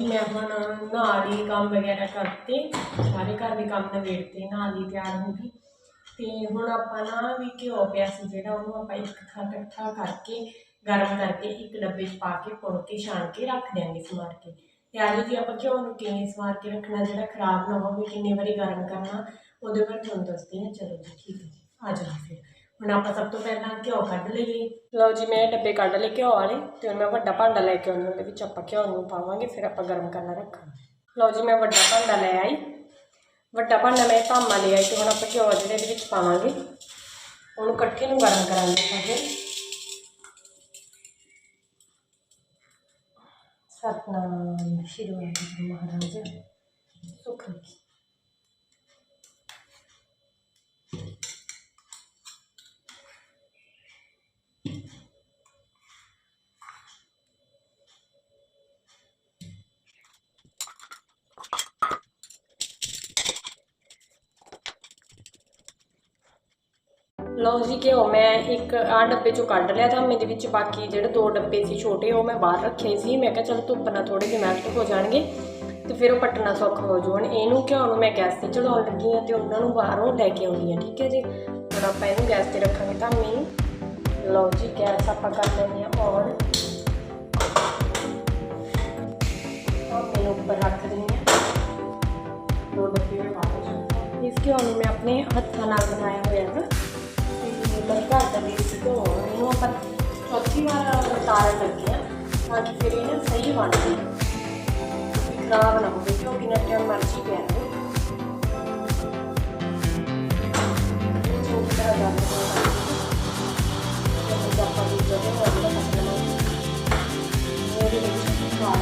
ਮੈਂ ਹੁਣ ਨਹਾ ਕੰਮ ਵਗੈਰਾ ਕਰਤੇ ਸਾਰੇ ਘਰ ਦੇ ਕੰਮ ਨਵੇੜਤੇ ਨਹਾ ਲਈ ਤਿਆਰ ਹੋ ਗਈ। ਤੇ ਹੁਣ ਆਪਾਂ ਨਾ ਵੀ ਘਿਓ ਪਿਆ ਸੀ ਜਿਹੜਾ ਉਹਨੂੰ ਆਪਾਂ ਇੱਕ ਇਕੱਠਾ ਕਰਕੇ, ਗਰਮ ਕਰਕੇ ਇੱਕ ਡੱਬੇ 'ਚ ਪਾ ਕੇ, ਪੁਣ ਕੇ, ਛਾਣ ਕੇ ਰੱਖ ਦਿਆਂਗੇ ਸਮਾਰ ਕੇ। ਤੇ ਆ ਜੀ ਆਪਾਂ ਘਿਓ ਨੂੰ ਕਿਵੇਂ ਸਮਾਰ ਕੇ ਰੱਖਣਾ, ਜਿਹੜਾ ਖਰਾਬ ਨਾ ਹੋਵੇ, ਕਿੰਨੇ ਵਾਰੀ ਗਰਮ ਕਰਨਾ, ਉਹਦੇ ਬਾਰੇ ਤੁਹਾਨੂੰ ਦੱਸਦੇ ਹਾਂ। ਚਲੋ ਜੀ, ਠੀਕ ਹੈ ਆ ਜਾਓ ਫਿਰ। ਹੁਣ ਆਪਾਂ ਸਭ ਤੋਂ ਪਹਿਲਾਂ ਘਿਓ ਕੱਢ ਲਈਏ। ਲਓ ਜੀ, ਮੈਂ ਡੱਬੇ ਕੱਢ ਲਏ ਘਿਓ ਵਾਲੇ ਤੇ ਹੁਣ ਮੈਂ ਵੱਡਾ ਭਾਂਡਾ ਲੈ ਕੇ ਆਉਂਦੀ ਉਹਦੇ ਵਿੱਚ ਆਪਾਂ ਘਿਓ ਨੂੰ ਪਾਵਾਂਗੇ, ਫਿਰ ਆਪਾਂ ਗਰਮ ਕਰਨਾ ਰੱਖਾਂਗੇ। ਲਓ ਜੀ, ਮੈਂ ਵੱਡਾ ਭਾਂਡਾ ਲੈ ਆਈ। ਵੱਡਾ ਭਾਂਡਾ ਮੈਂ ਧਾਮਾ ਲਿਆ ਤੇ ਹੁਣ ਆਪਾਂ ਘਿਓ ਜਿਹੜੇ ਇਹਦੇ ਵਿੱਚ ਪਾਵਾਂਗੇ। ਉਹਨੂੰ ਇਕੱਠੇ ਨੂੰ ਗਰਮ ਕਰਾਂਗੇ ਸਾਡੇ। ਸਤਨਾਮ, ਸ਼੍ਰੀ ਵਾਹਿਗੁਰੂ ਮਹਾਰਾਜ। ਸੁਖ ਰੱਖੀ। ਲਓ ਜੀ ਘਿਓ ਮੈਂ ਇੱਕ ਆਹ ਡੱਬੇ ਚੋਂ ਕੱਢ ਲਿਆ ਤਾਂ ਮੇਰੇ ਵਿੱਚ ਬਾਕੀ ਜਿਹੜੇ ਦੋ ਡੱਬੇ ਸੀ ਛੋਟੇ ਉਹ ਮੈਂ ਬਾਹਰ ਰੱਖੇ ਸੀ। ਮੈਂ ਕਿਹਾ ਚਲ ਧੁੱਪ ਨਾਲ ਥੋੜੇ ਜਿਹੇ ਮੈਲਟ ਹੋ ਜਾਣਗੇ ਤੇ ਫਿਰ ਉਹ ਪੱਟਣਾ ਸੌਖਾ ਹੋ ਜਾਊ। ਇਹਨੂੰ ਘਿਓ ਨੂੰ ਮੈਂ ਗੈਸ ਤੇ ਚੜਾਉਣ ਲੱਗੀ ਹਾਂ ਤੇ ਉਹਨਾਂ ਨੂੰ ਬਾਹਰੋਂ ਲੈ ਕੇ ਆਉਂਦੀ ਆ ਠੀਕ ਹੈ ਜੀ? ਹੁਣ ਆਪਾਂ ਇਹਨੂੰ ਗੈਸ ਤੇ ਰੱਖਾਂਗੇ ਤਾਂ ਮੈਂ ਲਓ ਜੀ ਗੈਸ ਆਪਾਂ ਕਰ ਲੈਂਦੇ ਹਾਂ ਔਨ ਮੈਨੂੰ ਉੱਪਰ ਰੱਖ ਦਿੰਦੀ ਹਾਂ। ਦੋ ਡੱਬੇ ਮੈਂ ਬਾਹਰ ਇਸ ਘਿਓ ਨੂੰ ਮੈਂ ਆਪਣੇ ਹੱਥਾਂ ਨਾਲ ਬਣਾਇਆ ਹੋਇਆ ਹੈ ਤੇ ਮੈਂ ਘਰ ਦਾ ਇਹਨੂੰ ਆਪਾਂ ਚੌਥੀ ਵਾਰ ਉਤਾਰਨ ਲੱਗੇ ਆ ਤਾਂ ਕਿ ਫਿਰ ਇਹ ਸਹੀ ਬਣ ਜਾਏ ਖਰਾਬ ਨਾ ਹੋਵੇ ਕਿਉਂਕਿ ਕਿੰਨਾ ਟਾਈਮ ਮਰਜ਼ੀ ਪਿਆ ਰਹੇ ਚੰਗੀ ਤਰ੍ਹਾਂ ਗਰਮ ਆਪਾਂ ਦੀ ਜਿਹੜੇ ਹੋਰ ਦਾ ਮਸਲਾ ਵਿੱਚ ਪਾ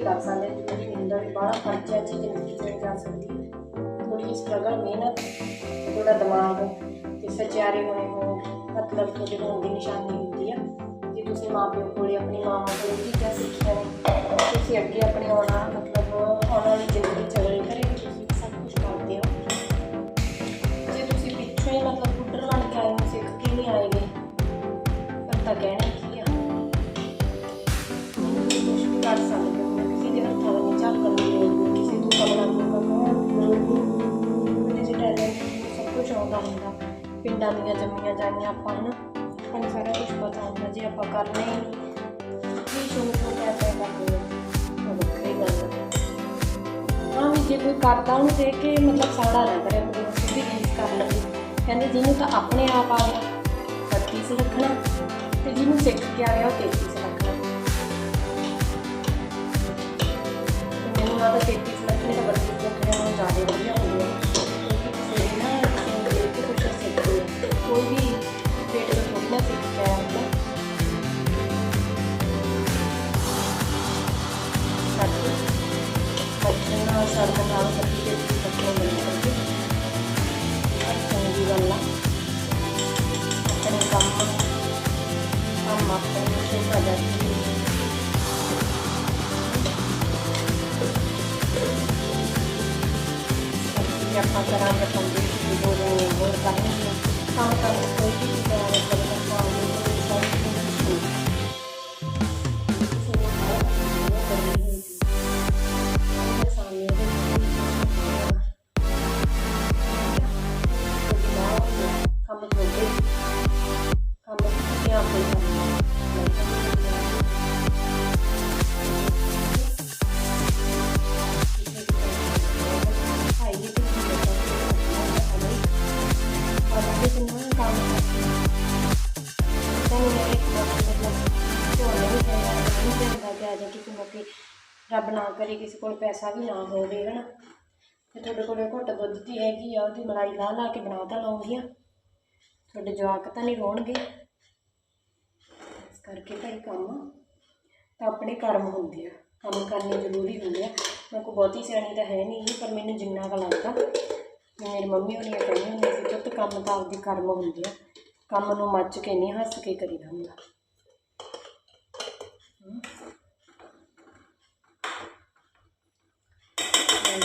ਘਰੇ ਕਰ ਸਕਦੇ ਹਾਂ, ਜਿਵੇਂ ਕਿ ਨਿੰਦਾ ਵੀ ਜ਼ਿੰਦਗੀ ਚ ਜਾ ਸਕਦੀ। ਥੋੜੀ ਸਟਰਗਲ ਮਿਹਨਤ ਥੋੜਾ ਦਿਮਾਗ ਤੇ ਸਚਿਆਰੇ ਹੋਣੇ ਹੋ, ਮਤਲਬ ਤੁਹਾਡੇ ਹੋਣ ਦੀ ਨਿਸ਼ਾਨੀ ਹੁੰਦੀ ਆ। ਜੇ ਤੁਸੀਂ ਮਾਂ ਕੋਲੇ ਆਪਣੀ ਮਾਂ ਕੋਲੇ ਚੀਜ਼ਾਂ ਸਿੱਖੀਆਂ ਨੇ, ਤੁਸੀਂ ਅੱਗੇ ਆਪਣੇ ਆਉਣਾ, ਮਤਲਬ ਆਉਣ ਵਾਲੀ ਜ਼ਿੰਦਗੀ ਚੱਲਣੀ ਕਰੇ ਤੁਸੀਂ ਸਭ ਕੁਝ ਕਰਦੇ ਹੋ। ਜੇ ਤੁਸੀਂ ਪਿੱਛੋਂ ਹੀ ਮਤਲਬ ਬੁੱਢਰ ਬਣ ਕੇ ਆਏ ਹੋ, ਸਿੱਖ ਕੇ ਨਹੀਂ ਆਏਗੇ ਫਿਰ ਤਾਂ ਕਹਿਣਾ ਹੁੰਦਾ ਪਿੰਡਾਂ ਦੀਆਂ ਜੰਮੀਆਂ ਜਾਈਆਂ ਆਪਾਂ ਨੂੰ ਸਾਨੂੰ ਸਾਰਾ ਕੁਝ ਪਤਾ ਹੁੰਦਾ, ਜੇ ਆਪਾਂ ਕਰਨਾ ਹੀ ਨਹੀਂ, ਕੀ ਸ਼ੁਰੂ ਤੋਂ ਪੈਸੇ ਕਰਦੇ ਆ ਉਹ ਵੱਖਰੀ ਗੱਲ ਹੈ ਹਾਂ ਵੀ ਜੇ ਕੋਈ ਕਰਦਾ ਉਹਨੂੰ ਦੇਖ ਕੇ ਮਤਲਬ ਸਾੜਾ ਨਾ ਕਰੇ ਕੋਈ ਸਿੱਧੀ ਰੀਸ ਕਰ ਲਵੇ। ਕਹਿੰਦੇ ਜਿਹਨੂੰ ਤਾਂ ਆਪਣੇ ਆਪ ਆ ਗਿਆ 32 ਰੱਖਣਾ ਤੇ ਜਿਹਨੂੰ ਸਿੱਖ ਕੇ ਆ ਗਿਆ, ਉਹ 33 ਰੱਖਣਾ। ਮੈਨੂੰ ਲੱਗਦਾ 33 ਰੱਖਣੇ ਦਾ ਬੜੀ ਰੱਖਣੇ ਨਾਲੋਂ ਜ਼ਿਆਦਾ ਵਧੀਆ ਹੁੰਦੀ ਹੈ ਜਾਂ ਕਿਸੇ ਮੌਕੇ ਰੱਬ ਨਾ ਕਰੇ, ਕਿਸੇ ਕੋਲ ਪੈਸਾ ਵੀ ਨਾ ਹੋਵੇ, ਹਨਾ? ਤੇ ਤੁਹਾਡੇ ਕੋਲੇ ਘੁੱਟ ਦੁੱਧ ਦੀ ਹੈਗੀ ਆ, ਉਹਦੀ ਮਲਾਈ ਲਾ ਲਾ ਕੇ ਬਣਾ ਤਾਂ ਲਵਾਂਗੀਆਂ ਤੁਹਾਡੇ ਜਵਾਕ ਤਾਂ ਨਹੀਂ ਰੋਣਗੇ। ਇਸ ਕਰਕੇ ਭਾਈ ਕੰਮ ਤਾਂ ਆਪਣੇ ਕਰਮ ਹੁੰਦੇ ਆ। ਕੰਮ ਕਰਨੇ ਜ਼ਰੂਰੀ ਹੁੰਦੇ ਆ। ਮੈਂ ਕੋਈ ਬਹੁਤੀ ਸਿਆਣੀ ਤਾਂ ਹੈ ਨਹੀਂ ਪਰ ਮੈਨੂੰ ਜਿੰਨਾ ਕੁ ਲੱਗਦਾ ਮੇਰੀ ਮੰਮੀ ਹੋਣੀ ਕਹਿੰਦੀ ਹੁੰਦੀ ਸੀ, ਪੁੱਤ ਕੰਮ ਤਾਂ ਆਪਦੇ ਕਰਮ ਹੁੰਦੇ ਆ। ਕੰਮ ਨੂੰ ਮੱਚ ਕੇ ਨਹੀਂ ਹੱਸ ਕੇ ਕਰੀਦਾ ਹੁੰਦਾ।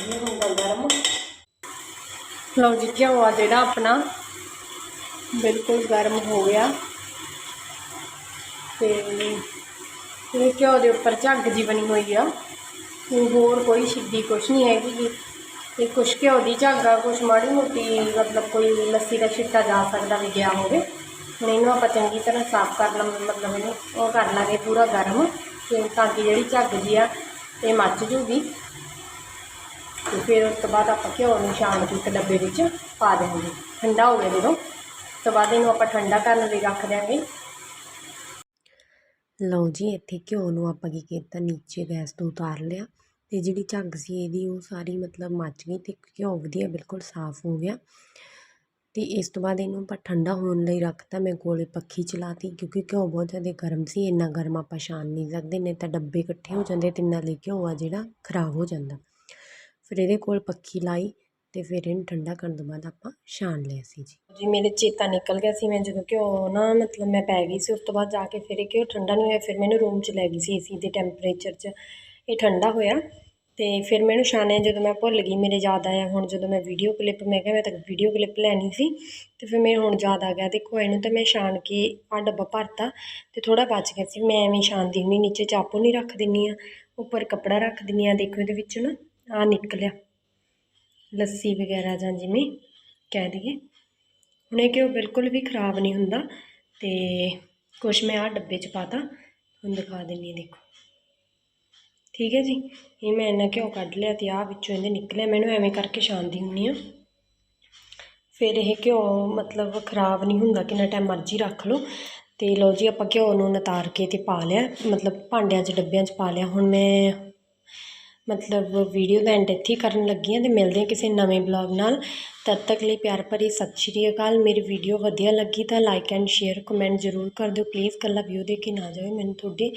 ਹਮ। ਹੁੰਦਾ ਗਰਮ ਲਓ ਜੀ, ਘਿਓ ਆ ਜਿਹੜਾ ਆਪਣਾ, ਬਿਲਕੁਲ ਗਰਮ ਹੋ ਗਿਆ। ਤੇ ਇਹ ਘਿਓ ਦੇ ਉੱਪਰ ਝੱਗ ਜੀ ਬਣੀ ਹੋਈ ਆ। ਤੇ ਹੋਰ ਕੋਈ ਸਿੱਧੀ ਕੁਛ ਨਹੀਂ ਹੈਗੀ ਗੀ ਇਹ ਕੁਛ ਘਿਓ ਦੀ ਝੱਗ ਆ, ਕੁਛ ਮਾੜੀ ਮੋਟੀ, ਮਤਲਬ ਕੋਈ ਲੱਸੀ ਦਾ ਛਿੱਟਾ ਜਾ ਸਕਦਾ ਵੀ ਗਿਆ ਹੋਵੇ। ਹੁਣ ਇਹਨੂੰ ਆਪਾਂ ਚੰਗੀ ਤਰ੍ਹਾਂ ਸਾਫ਼ ਕਰ ਲਵਾਂ ਮਤਲਬ ਇਹਨੂੰ ਉਹ ਕਰ ਲਾਂਗੇ ਪੂਰਾ ਗਰਮ। ਤੇ ਤਾਂ ਕਿ ਜਿਹੜੀ ਝੱਗ ਜੀ ਆ, ਇਹ ਮੱਚ ਜੂਗੀ। ਤੇ ਫਿਰ ਉਸ ਤੋਂ ਬਾਅਦ ਆਪਾਂ ਘਿਓ ਨੂੰ ਛਾਣ ਕੇ ਇੱਕ ਡੱਬੇ ਵਿੱਚ ਪਾ ਦੇਵਾਂਗੇ ਠੰਡਾ ਹੋ ਗਿਆ ਜਦੋਂ। ਉਸ ਤੋਂ ਬਾਅਦ ਇਹਨੂੰ ਆਪਾਂ ਠੰਡਾ ਕਰਨ ਲਈ ਰੱਖ ਦਿਆਂਗੇ। ਲਓ ਜੀ, ਇੱਥੇ ਘਿਓ ਨੂੰ ਆਪਾਂ ਕੀ ਕੀਤਾ, ਨੀਚੇ ਗੈਸ ਤੋਂ ਉਤਾਰ ਲਿਆ ਤੇ ਜਿਹੜੀ ਝੱਗ ਸੀ ਇਹਦੀ, ਉਹ ਸਾਰੀ ਮਤਲਬ ਮੱਚ ਗਈ ਤੇ ਘਿਓ ਵਧੀਆ ਬਿਲਕੁਲ ਸਾਫ਼ ਹੋ ਗਿਆ। ਤੇ ਇਸ ਤੋਂ ਬਾਅਦ ਇਹਨੂੰ ਆਪਾਂ ਠੰਡਾ ਹੋਣ ਲਈ ਰੱਖਤਾ ਮੈਂ ਕੋਲੇ ਪੱਖੀ ਚਲਾਤੀ ਕਿਉਂਕਿ ਘਿਓ ਬਹੁਤ ਜ਼ਿਆਦਾ ਗਰਮ ਸੀ, ਇੰਨਾ ਗਰਮ ਆਪਾਂ ਛਾਣ ਨਹੀਂ ਸਕਦੇ, ਨਹੀਂ ਤਾਂ ਡੱਬੇ ਇਕੱਠੇ ਹੋ ਜਾਂਦੇ ਤੇ ਨਾਲੇ ਘਿਓ ਆ ਜਿਹੜਾ ਖਰਾਬ ਹੋ ਜਾਂਦਾ। ਫਿਰ ਇਹਦੇ ਕੋਲ ਪੱਖੀ ਲਾਈ ਅਤੇ ਫਿਰ ਇਹਨੂੰ ਠੰਡਾ ਕਰਨ ਤੋਂ ਬਾਅਦ ਆਪਾਂ ਛਾਣ ਲਿਆ ਸੀ ਜੀ। ਜੀ, ਮੇਰੇ ਚੇਤਾ ਨਿਕਲ ਗਿਆ ਸੀ ਮੈਂ ਜਦੋਂ ਘਿਓ ਨਾ ਮਤਲਬ ਮੈਂ ਪੈ ਗਈ ਸੀ, ਉਸ ਤੋਂ ਬਾਅਦ ਜਾ ਕੇ ਫਿਰ ਇਹ ਘਿਓ ਠੰਡਾ ਨਹੀਂ ਹੋਇਆ, ਫਿਰ ਮੈਨੂੰ ਰੂਮ 'ਚ ਲੈ ਗਈ ਸੀ ਏਸੀ ਦੇ ਟੈਂਪਰੇਚਰ 'ਚ। ਇਹ ਠੰਡਾ ਹੋਇਆ ਤੇ ਫਿਰ ਮੈਨੂੰ ਛਾਣਿਆ, ਜਦੋਂ ਮੈਂ ਭੁੱਲ ਗਈ, ਮੇਰੇ ਯਾਦ ਆਇਆ। ਹੁਣ ਜਦੋਂ ਮੈਂ ਵੀਡੀਓ ਕਲਿੱਪ ਮੈਂ ਕਿਹਾ ਮੈਂ ਤਾਂ ਵੀਡੀਓ ਕਲਿੱਪ ਲੈਣੀ ਸੀ ਤੇ ਫਿਰ ਮੈਨੂੰ ਹੁਣ ਯਾਦ ਆ ਗਿਆ। ਦੇਖੋ, ਇਹਨੂੰ ਤਾਂ ਮੈਂ ਛਾਣ ਕੇ ਆ ਡੱਬਾ ਭਰਤਾ ਤੇ ਥੋੜਾ ਬਚ ਗਿਆ ਸੀ। ਮੈਂ ਐਵੇਂ ਛਾਣਦੀ ਹੁੰਦੀ, ਨੀਚੇ ਚਾਪੂ ਨਹੀਂ ਰੱਖ ਦਿੰਨੀ ਆ ਉੱਪਰ ਕੱਪੜਾ ਰੱਖ ਦਿੰਨੀ ਆ ਦੇਖੋ, ਇਹਦੇ ਵਿੱਚ ਨਾ ਆ ਨਿਕਲਿਆ। ਲੱਸੀ ਵਗੈਰਾ ਜਾਂ ਜਿਵੇਂ ਕਹਿ ਦਈਏ। ਹੁਣ ਇਹ ਘਿਓ ਬਿਲਕੁਲ ਵੀ ਖਰਾਬ ਨਹੀਂ ਹੁੰਦਾ ਤੇ ਕੁਛ ਮੈਂ ਆ ਡੱਬੇ 'ਚ ਪਾਤਾ। ਤੁਹਾਨੂੰ ਦਿਖਾ ਦਿੰਨੀ ਹਾਂ, ਦੇਖੋ। ਠੀਕ ਹੈ ਜੀ? ਇਹ ਮੈਂ ਇੰਨਾ ਘਿਓ ਕੱਢ ਲਿਆ ਤੇ ਆ ਵਿੱਚੋਂ ਇਹਦੇ ਨਿਕਲਿਆ। ਮੈਨੂੰ ਐਵੇਂ ਕਰਕੇ ਛਾਣਦੀ ਹੁੰਨੀ ਆ ਫਿਰ ਇਹ ਘਿਓ ਮਤਲਬ ਖਰਾਬ ਨਹੀਂ ਹੁੰਦਾ, ਕਿੰਨਾ ਟਾਈਮ ਮਰਜ਼ੀ ਰੱਖ ਲਓ। ਤੇ ਲਓ ਜੀ, ਆਪਾਂ ਘਿਓ ਨੂੰ ਨਤਾਰ ਕੇ ਤੇ ਪਾ ਲਿਆ। ਮਤਲਬ ਭਾਂਡਿਆਂ 'ਚ, ਡੱਬਿਆਂ 'ਚ ਪਾ ਲਿਆ। ਹੁਣ ਮੈਂ ਮਤਲਬ ਵੀਡੀਓ ਦਾ ਐਂਡ ਇੱਥੇ ਹੀ ਕਰਨ ਲੱਗੀ ਹਾਂ ਤੇ ਮਿਲਦੇ ਹਾਂ ਕਿਸੇ ਨਵੇਂ ਬਲੌਗ ਨਾਲ। ਤਦ ਤੱਕ ਲਈ ਪਿਆਰ ਭਰੀ ਸਤਿ ਸ਼੍ਰੀ ਅਕਾਲ। ਮੇਰੀ ਵੀਡੀਓ ਵਧੀਆ ਲੱਗੀ ਤਾਂ ਲਾਈਕ ਐਂਡ ਸ਼ੇਅਰ ਕਮੈਂਟ ਜ਼ਰੂਰ ਕਰ ਦਿਓ। ਪਲੀਜ਼ ਕੱਲਾ ਵਿਊ ਦੇ ਕੇ ਨਾ ਜਾਓ ਮੈਨੂੰ ਤੁਹਾਡੀ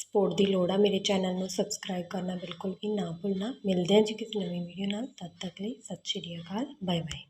ਸਪੋਰਟ ਦੀ ਲੋੜ ਆ। ਮੇਰੇ ਚੈਨਲ ਨੂੰ ਸਬਸਕ੍ਰਾਈਬ ਕਰਨਾ ਬਿਲਕੁਲ ਵੀ ਨਾ ਭੁੱਲਣਾ। ਮਿਲਦੇ ਹਾਂ ਜੀ ਕਿਸੇ ਨਵੀਂ ਵੀਡੀਓ ਨਾਲ। ਤਦ ਤੱਕ ਲਈ ਸਤਿ ਸ਼੍ਰੀ ਅਕਾਲ। Bye bye